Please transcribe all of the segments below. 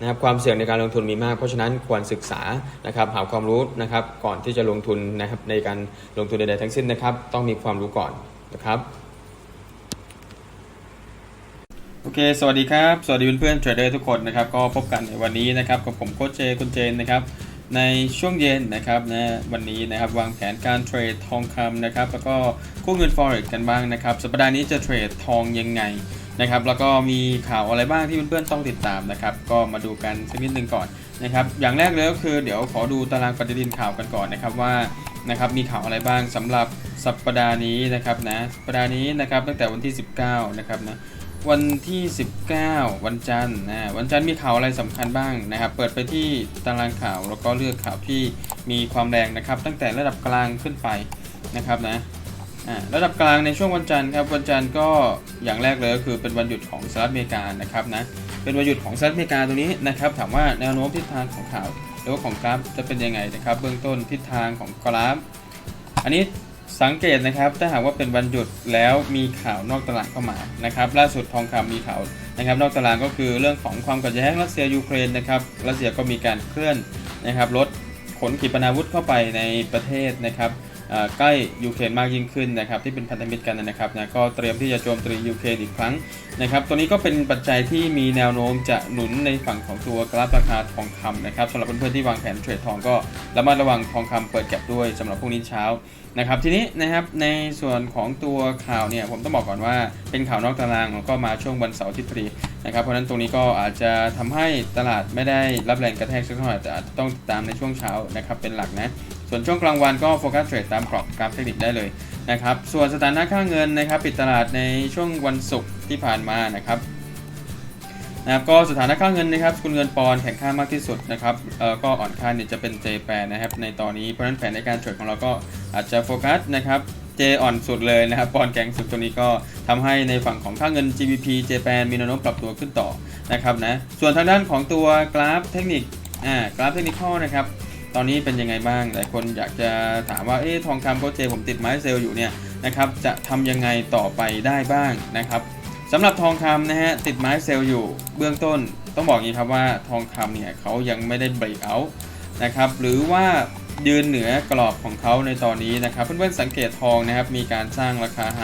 นะครับความเสี่ยงในการลงทุนมีมาก เพราะฉะนั้นควรศึกษานะครับหาความรู้นะครับก่อนที่จะลงทุนนะครับในการลงทุนใดๆทั้งสิ้นนะครับ ต้องมีความรู้ก่อนนะครับโอเค สวัสดีครับ สวัสดีเพื่อนๆเทรดเดอร์ทุกคนนะครับ ก็พบกันในวันนี้นะครับกับผมโค้ชเจคุณเจนนะครับ ในช่วงเย็นนะครับนะวันนี้นะครับวางแผนการเทรดทองคำนะครับ แล้วก็กู้เงิน forex กันบ้างนะครับ สัปดาห์นี้จะเทรดทองยังไง นะครับแล้วก็มีข่าวอะไรบ้างที่เพื่อนๆต้องติดตามนะครับ ก็มาดูกันสักนิดนึงก่อนนะครับ อย่างแรกเลยก็คือเดี๋ยวขอดูตารางปฏิทินข่าวกันก่อนนะครับว่านะครับมีข่าวอะไรบ้างสำหรับสัปดาห์นี้นะครับนะสัปดาห์นี้นะครับตั้งแต่วันที่ 19นะครับนะวันที่ 19 วันจันทร์นะวันจันทร์มีข่าวอะไรสำคัญบ้างนะครับ เปิดไปที่ตารางข่าวแล้วก็เลือกข่าวที่มีความแรงนะครับ ตั้งแต่ระดับกลางขึ้นไปนะครับนะ ระดับกลางในช่วงวันจันทร์ครับวันจันทร์ก็อย่างแรกเลยก็คือเป็นวันหยุดของสหรัฐอเมริกานะครับนะเป็นวันหยุดของสหรัฐอเมริกาตรงนี้นะครับถามว่าแนวโน้มทิศทางของข่าวหรือว่าของกราฟจะเป็นยังไงนะครับเบื้องต้นทิศทางของกราฟ อันนี้สังเกตนะครับถ้าหากว่าเป็นวันหยุดแล้วมีข่าวนอกตลาดเข้ามานะครับล่าสุดทองคำมีข่าวนะครับนอกตลาดก็คือเรื่องของความขัดแย้งรัสเซียยูเครนนะครับรัสเซียก็มีการเคลื่อนนะครับลดขนขีปนาวุธเข้าไปในประเทศนะครับ ใกล้ยูเครนมากยิ่งขึ้นนะครับที่เป็นพันธมิตรกันนะครับนะก็เตรียมที่จะโจมตียูเครนอีกครั้งนะครับตัวนี้ก็เป็นปัจจัยที่มีแนวโน้มจะหนุนในฝั่งของตัวกราฟราคาทองคำนะครับสำหรับเพื่อนๆที่วางแผนเทรดทองก็ระมัดระวังทองคำเปิดแก็บด้วยสำหรับพรุ่งนี้เช้านะครับทีนี้นะครับในส่วนของตัวข่าวเนี่ยผมต้องบอกก่อนว่าเป็นข่าวนอกตารางแล้วก็มาช่วงวันเสาร์ที่พอดีนะครับเพราะนั้นตรงนี้ก็อาจจะทำให้ตลาดไม่ได้รับแรงกระแทกสักเท่าไหร่แต่อาจจะต้องตามในช่วงเช้านะครับเป็นหลักนะ ส่วนช่วงกลางวันก็โฟกัสเทรดตามกรอบกราฟเทคนิคได้เลยนะครับ ส่วนสถานะค่าเงินนะครับปิดตลาดในช่วงวันศุกร์ที่ผ่านมานะครับนะครับก็สถานะค่าเงินนะครับสกุลเงินปอนแข็งค่ามากที่สุดนะครับเอ่อก็อ่อนค่าเนี่ยจะเป็น J แปนะครับในตอนนี้เพราะฉะนั้นแผนในการเทรดของเราก็อาจจะโฟกัสนะครับ J อ่อนสุดเลยนะครับปอนแข็งสุดตรงนี้ก็ทำให้ในฝั่งของค่าเงิน GBP J แปมีแนวโน้มปรับตัวขึ้นต่อนะครับนะส่วนทางด้านของตัวกราฟเทคนิคอ่ากราฟเทคนิคนะครับ ตอนนี้เป็นยังไงบ้าง หลายคนอยากจะถามว่าเอ๊ะทองคำโคชเจผมติดไม้เซลล์อยู่เนี่ยนะครับจะทำยังไงต่อไปได้บ้างนะครับสำหรับทองคำนะฮะติดไม้เซลล์อยู่เบื้องต้นต้องบอกงนี้ครับว่าทองคำเนี่ยเขายังไม่ได้เบรกเอาท์นะครับหรือว่ายืนเหนือกรอบของเขาในตอนนี้นะครับเพื่อนๆสังเกตทองนะครับมีการสร้างราคาไฮ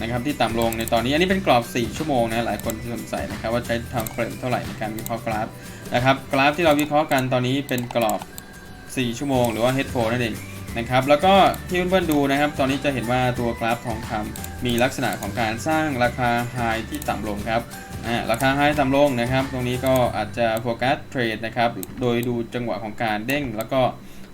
นะครับที่ต่ำลงในตอนนี้อันนี้เป็นกรอบ 4 ชั่วโมงนะหลายคนสงสัยนะครับว่าใช้ทางเฟรมเท่าไหร่ในการวิเคราะห์กราฟนะครับกราฟที่เราวิเคราะห์กันตอนนี้เป็นกรอบ 4 ชั่วโมง หรือว่า head 4นั่นเองนะครับแล้วก็ที่เพื่อนๆดูนะครับ ตอนนี้จะเห็นว่าตัวกราฟทองคำมีลักษณะของการสร้างราคาไฮที่ต่ำลงครับอ่าราคาไฮต่ำลงนะครับ ตรงนี้ก็อาจจะโฟกัสเทรดนะครับ โดยดูจังหวะของการเด้งแล้วก็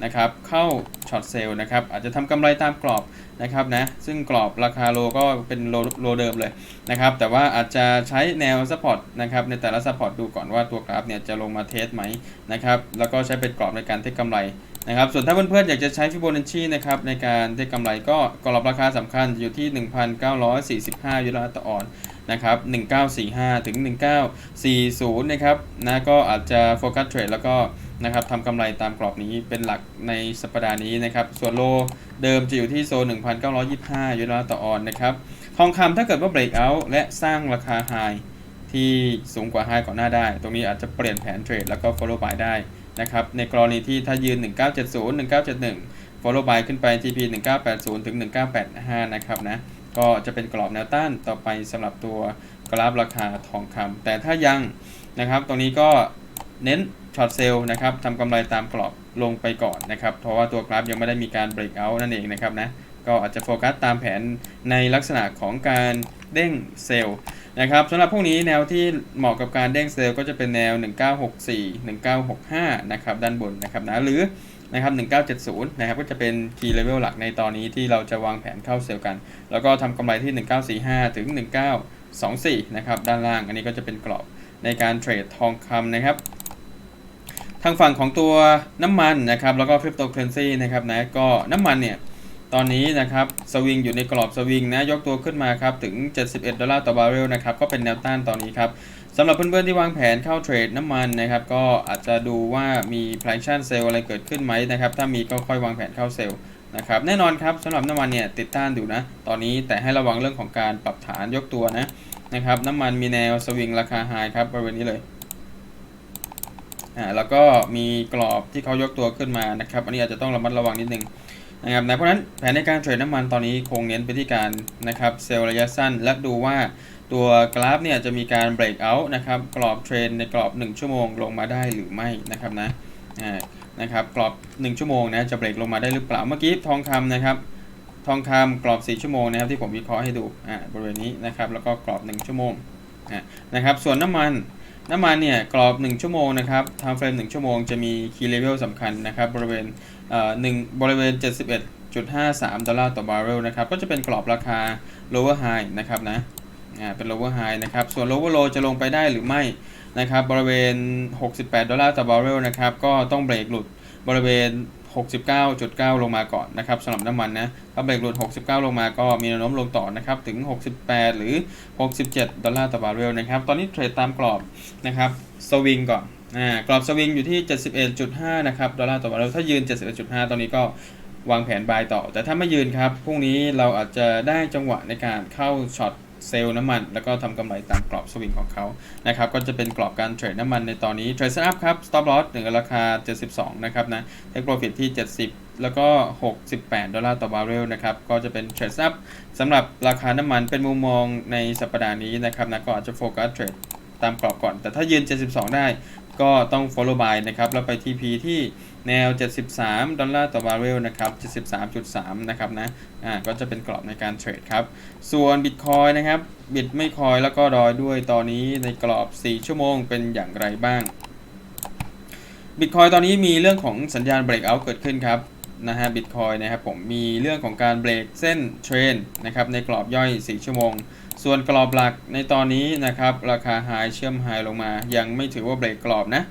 นะครับเข้าช็อตเซลล์นะครับอาจจะทำกำไรตามกรอบนะครับนะซึ่งกรอบราคาโลก็เป็นโลโลเดิมเลยนะครับแต่ว่าอาจจะใช้แนวซัพพอร์ตนะครับในแต่ละซัพพอร์ตดูก่อนว่าตัวกราฟเนี่ยจะลงมาเทสไหมนะครับแล้วก็ใช้เป็นกรอบในการเทคกำไรนะครับส่วนถ้าเพื่อนๆอยากจะใช้ฟิโบนัชชีนะครับในการได้กำไรก็กรอบราคาสำคัญอยู่ที่ 1,945ยูโรต่อออนนะครับ1945 ถึง 1940 นะครับนะก็อาจจะโฟกัสเทรดแล้วก็ นะครับทำกำไรตามกรอบนี้เป็นหลักในสัปดาห์นี้นะครับ ส่วนโลเดิมจะอยู่ที่โซน 1,925 ยูโรต่อออนนะครับ ทองคำถ้าเกิดว่าเบรกเอาท์และสร้างราคาไฮที่สูงกว่าไฮก่อนหน้าได้ ตรงนี้อาจจะเปลี่ยนแผนเทรดแล้วก็ follow by ได้นะครับ ในกรณีที่ถ้ายืน 1970 1971 follow by ขึ้นไป TP 1980 ถึง 1985 นะครับนะ ก็จะเป็นกรอบแนวต้านต่อไปสำหรับตัวกราฟราคาทองคำแต่ถ้ายังนะครับ ตรงนี้ก็ เน้นช็อตเซลล์นะครับทำกำไรตามกรอบลงไปก่อนนะครับ เพราะว่าตัวกราฟยังไม่ได้มีการ break out นั่นเองนะครับนะก็อาจจะโฟกัสตามแผนในลักษณะของการเด้งเซลล์นะครับสำหรับพวกนี้แนวที่เหมาะกับการเด้งเซลล์ก็จะเป็นแนว 1964 1965 นะครับด้านบนนะครับนะหรือนะครับ1970 นะครับก็จะเป็น key level หลักในตอนนี้ที่เราจะวางแผนเข้าเซลล์กัน แล้วก็ทำกำไรที่ 1945 ถึง 1924 นะครับด้านล่างอันนี้ก็จะเป็นกรอบในการเทรดทองคำนะครับ ทางฝั่งของตัวน้ำมันนะครับแล้วก็คริปโตเคอเรนซีนะครับนะก็น้ำมันเนี่ยตอนนี้นะครับสวิงอยู่ในกรอบสวิงนะยกตัวขึ้นมาครับถึง 71 ดอลลาร์ต่อบาร์เรลนะครับก็เป็นแนวต้านตอนนี้ครับสำหรับเพื่อนๆที่วางแผนเข้าเทรดน้ำมันนะครับก็อาจจะดูว่ามีแพลงชั่นเซลอะไรเกิดขึ้นไหมนะครับถ้ามีก็ค่อยวางแผนเข้าเซลนะครับแน่นอนครับสำหรับน้ำมันเนี่ยติดต้านอยู่นะ ตอนนี้แต่ให้ระวังเรื่องของการปรับฐานยกตัวนะนะครับน้ำมันมีแนวสวิงราคาไฮครับบริเวณนี้เลย อ่าแล้วก็มีกรอบที่เขายกตัวขึ้นมานะครับอันนี้อาจจะต้องระมัดระวังนิดนึงนะครับนะเพราะฉะนั้นแผนในการเทรดน้ำมันตอนนี้คงเน้นไปที่การนะครับเซลล์ระยะสั้น และดูว่าตัวกราฟเนี่ยจะมีการเบรกเอาท์นะครับกรอบเทรนในกรอบ 1 ชั่วโมงลงมาได้หรือไม่นะครับนะอ่านะครับกรอบ 1 ชั่วโมงนะจะเบรกลงมาได้หรือเปล่าเมื่อกี้ทองคำนะครับทองคำกรอบ 4 ชั่วโมงนะครับที่ผมวิเคราะห์ให้ดูอ่าบริเวณนี้นะครับแล้วก็กรอบ 1 ชั่วโมงอ่านะครับส่วนน้ำมัน น้ำมันเนี่ยกรอบ 1 ชั่วโมงนะครับทม์เฟรม1ชั่วโมงจะมี key level สำคัญนะครับบริเวณเอ่อหนึ่งบริเวณ 71.53 ดอลลาร์ต่อบาร์เรลนะครับก็จะเป็นกรอบราคา lower high นะครับนะอ่าเป็น lower high นะครับส่วน lower low จะลงไปได้หรือไม่นะครับบริเวณ 68 ดอลลาร์ต่อบาร์เรลนะครับก็ต้องเบรกหลุดบริเวณ 69.9 ลงมาก่อนนะครับสำหรับน้ำมันนะถ้าเบรกหลุด 69 ลงมาก็มีแนวโน้มลงต่อนะครับถึง 68 หรือ 67 ดอลลาร์ต่อบาร์เรลนะครับ ตอนนี้เทรดตามกรอบนะครับสวิงก่อนอ่ากรอบสวิงอยู่ที่ 71.5 นะครับดอลลาร์ต่อบาร์เรลถ้ายืน 71.5 ตอนนี้ก็วางแผนบายต่อ แต่ถ้าไม่ยืนครับพรุ่งนี้เราอาจจะได้จังหวะในการเข้าช็อต เซลล์น้ำมัน แล้วก็ทำกำไรตามกรอบสวิงของเขานะครับก็จะเป็นกรอบการเทรดน้ำมันในตอนนี้เทรดอัพครับ stop loss เหนือราคา 72 นะครับนะ take profit ที่ 70 แล้วก็ 68 ดอลลาร์ต่อบาร์เรลนะครับก็จะเป็นเทรดอัพสำหรับราคาน้ำมันเป็นมุมมองในสัปดาห์นี้นะครับนะก็อาจจะโฟกัสเทรดตามกรอบก่อน แต่ถ้ายืน 72 ได้ก็ต้อง follow buy นะครับแล้วไป TP ที่ แนว 73 ดอลลาร์ต่อบาร์เรลนะครับ 73.3 นะครับนะ อ่า ก็จะเป็นกรอบในการเทรดครับ ส่วน Bitcoin นะครับ บิตไม่คอยแล้วก็ดอยด้วยตอนนี้ในกรอบ 4 ชั่วโมงเป็นอย่างไรบ้าง Bitcoin ตอนนี้มีเรื่องของสัญญาณ breakout เกิดขึ้นครับนะฮะ Bitcoin นะครับผมมีเรื่องของการเบรกเส้นเทรนนะครับในกรอบย่อย 4 ชั่วโมง ส่วนกรอบหลักในตอนนี้นะครับราคาไฮเชื่อมไฮลงมา ยังไม่ถือว่าเบรกกรอบนะ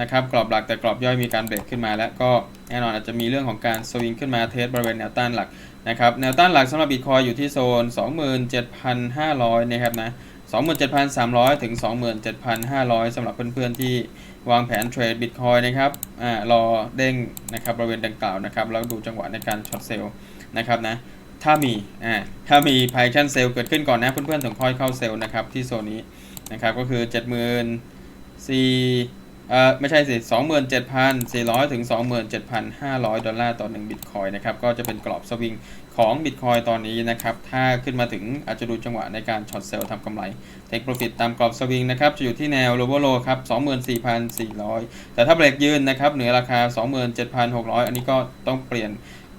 นะครับกรอบหลักแต่กรอบย่อยมีการเบรกขึ้นมาแล้วก็แน่นอนอาจจะมีเรื่องของการสวิงขึ้นมาเทสบริเวณแนวต้านหลักนะครับแนวต้านหลักสำหรับบิตคอยอยู่ที่โซน 27,500 นะครับนะ 27,300 ถึง 27,500 สำหรับเพื่อนๆที่วางแผนเทรดบิตคอยนะครับอ่ารอเด้งนะครับบริเวณดังกล่าวนะครับแล้วดูจังหวะในการช็อตเซลล์นะครับนะถ้ามีอ่าถ้ามีไพชั่นเซลล์เกิดขึ้นก่อนนะเพื่อนๆถึงค่อยเข้าเซลล์นะครับที่โซนนี้นะครับก็คือ 70,000 4 เอ่อไม่ใช่สิ27,400 ถึง 27,500 ดอลลาร์ต่อ1บิตคอยนะครับ ก็จะเป็นกรอบสวิงของบิตคอยตอนนี้นะครับ ถ้าขึ้นมาถึงอาจจะดูจังหวะในการช็อตเซลล์ทำกำไร เทคโปรฟิตตามกรอบสวิงนะครับ จะอยู่ที่แนวโลเวอร์โลครับ 24,400 แต่ถ้าเบรกยืนนะครับ เหนือราคา 27,600 อันนี้ก็ต้องเปลี่ยน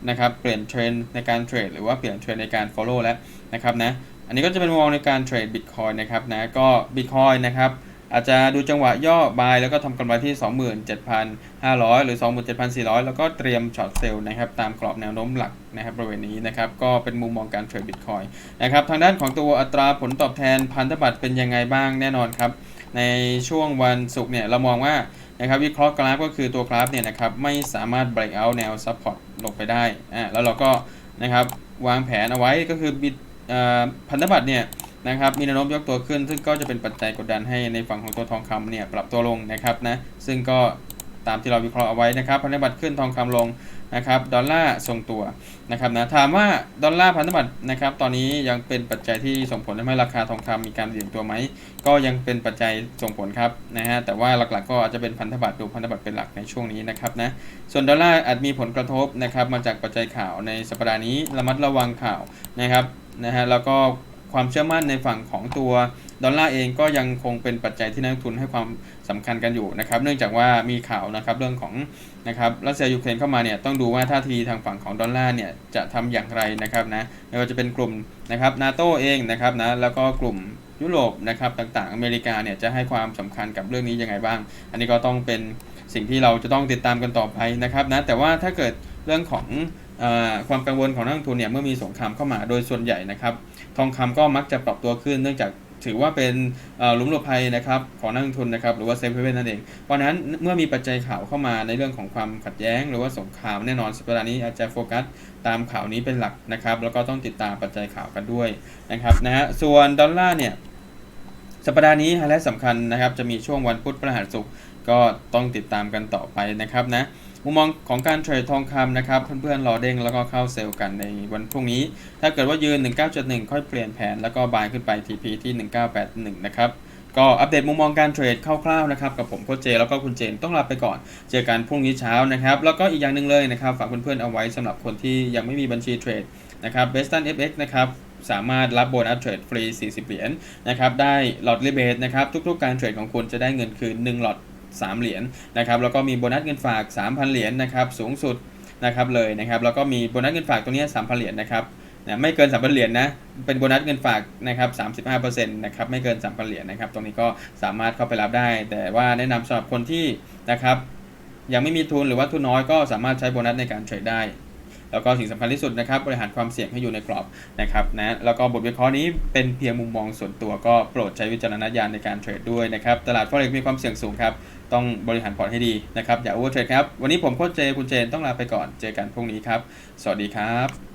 นะครับ เปลี่ยนเทรนในการเทรดหรือว่าเปลี่ยนเทรนในการ follow แล้วนะครับนะ อันนี้ก็จะเป็นมุมมองในการเทรดบิตคอยนะครับนะ ก็บิตคอยนะครับ อาจจะดูจังหวะย่อบายแล้วก็ทำกำไรที่ 27,500 หรือ 27,400 แล้วก็เตรียมช็อตเซลล์นะครับตามกรอบแนวโน้มหลักนะครับบริเวณนี้นะครับก็เป็นมุมมองการเทรดบิตคอยนะครับทางด้านของตัวอัตราผลตอบแทนพันธบัตรเป็นยังไงบ้างแน่นอนครับในช่วงวันศุกร์เนี่ยเรามองว่านะครับวิเคราะห์กราฟก็คือตัวกราฟเนี่ยนะครับไม่สามารถ break out แนว support ลงไปได้อ่าแล้วเราก็นะครับวางแผนเอาไว้ก็คือบิตเอ่อพันธบัตรเนี่ย นะครับมีแนวโน้มยกตัวขึ้น ซึ่งก็จะเป็นปัจจัยกดดันให้ในฝั่งของตัวทองคำเนี่ยปรับตัวลงนะครับนะซึ่งก็ตามที่เราวิเคราะห์เอาไว้นะครับพันธบัตรขึ้นทองคำลงนะครับดอลลาร์ทรงตัวนะครับนะถามว่าดอลลาร์พันธบัตรนะครับตอนนี้ยังเป็นปัจจัยที่ส่งผลทำให้ราคาทองคำมีการเบี่ยงตัวไหมก็ยังเป็นปัจจัยส่งผลครับนะฮะแต่ว่าหลักๆก็อาจจะเป็นพันธบัตรดูพันธบัตรเป็นหลักในช่วงนี้นะครับนะส่วนดอลลาร์อาจมีผลกระทบนะครับมาจากปัจจัยข่าวในสัปดาห์นี้ระมัดระวังข่าวนะครับนะฮะแล้วก็ ความเชื่อมั่นในฝั่งของตัวดอลลาร์เองก็ยังคงเป็นปัจจัยที่นักทุนให้ความสำคัญกันอยู่นะครับ เนื่องจากว่ามีข่าวนะครับเรื่องของนะครับรัสเซียยูเครนเข้ามาเนี่ยต้องดูว่าท่าทีทางฝั่งของดอลลาร์เนี่ยจะทำอย่างไรนะครับนะไม่ว่าจะเป็นกลุ่มนะครับนาโตเองนะครับนะแล้วก็กลุ่มยุโรปนะครับต่างๆ อเมริกาเนี่ยจะให้ความสำคัญกับเรื่องนี้ยังไงบ้าง อันนี้ก็ต้องเป็นสิ่งที่เราจะต้องติดตามกันต่อไปนะครับนะแต่ว่าถ้าเกิดเรื่องของออความกังวลของนักลงทุนเนี่ยเมื่อมีสงครามเข้ามาโดยส่วนใหญ่นะครับ ทองคำก็มักจะปรับตัวขึ้นเนื่องจากถือว่าเป็นหลุมหลบภัยนะครับของนักลงทุนนะครับหรือว่าเซฟเฮเว่นนั่นเอง เพราะฉะนั้นเมื่อมีปัจจัยข่าวเข้ามาในเรื่องของความขัดแย้ง หรือว่าสงครามแน่นอนสัปดาห์นี้อาจจะโฟกัสตามข่าวนี้เป็นหลักนะครับ แล้วก็ต้องติดตามปัจจัยข่าวกันด้วยนะครับนะฮะส่วนดอลลาร์เนี่ยสัปดาห์นี้ไฮไลท์สำคัญนะครับจะมีช่วงวันพุธพฤหัสศุกร์ก็ต้องติดตามกันต่อไปนะครับนะ มุมมองของการเทรดทองคำนะครับ เพื่อนๆรอเด้งแล้วก็เข้าเซลล์กันในวันพรุ่งนี้ ถ้าเกิดว่ายืน 19.1ค่อยเปลี่ยนแผนแล้วก็บายขึ้นไป TP ที่ 1981 นะครับก็อัปเดตมุมมองการเทรดคร่าวๆนะครับกับผมโคชเจ แล้วก็คุณเจนต้องลาไปก่อน เจอกันพรุ่งนี้เช้านะครับ แล้วก็อีกอย่างหนึ่งเลยนะครับ ฝากเพื่อนๆเอาไว้สำหรับคนที่ยังไม่มีบัญชีเทรดนะครับ b e s t a n FX นะครับสามารถรับโบนัสเทรดฟรี 40 เหรียญนะครับได้หลอดรีเบทนะครับทุกๆการเทรดของคุณจะได้เงินคืน 1 หลอด 3 เหรียญนะครับแล้วก็มีโบนัสเงินฝาก 3,000 เหรียญนะครับสูงสุดนะครับเลยนะครับแล้วก็มีโบนัสเงินฝากตรงนี้3,000 เหรียญนะครับนะไม่เกิน 3,000 เหรียญนะ เป็นโบนัสเงินฝากนะครับ35%นะครับ ไม่เกิน 3,000 เหรียญนะครับ ตรงนี้ก็สามารถเข้าไปรับได้ แต่ว่าแนะนำสำหรับคนที่นะครับ ยังไม่มีทุนหรือว่าทุนน้อยก็สามารถใช้โบนัสในการเทรดได้ แล้วก็สิ่งสำคัญที่สุดนะครับ บริหารความเสี่ยงให้อยู่ในกรอบนะครับนะแล้วก็บทวิเคราะห์นี้เป็นเพียงมุมมองส่วนตัวก็โปรดใช้วิจารณญาณในการเทรดด้วยนะครับ ตลาด forex มีความเสี่ยงสูงครับ ต้องบริหารพอร์ตให้ดีนะครับอย่าโอเวอร์เทรดครับ วันนี้ผมโค้ชเจคุณเจนต้องลาไปก่อนเจอกันพรุ่งนี้ครับ สวัสดีครับ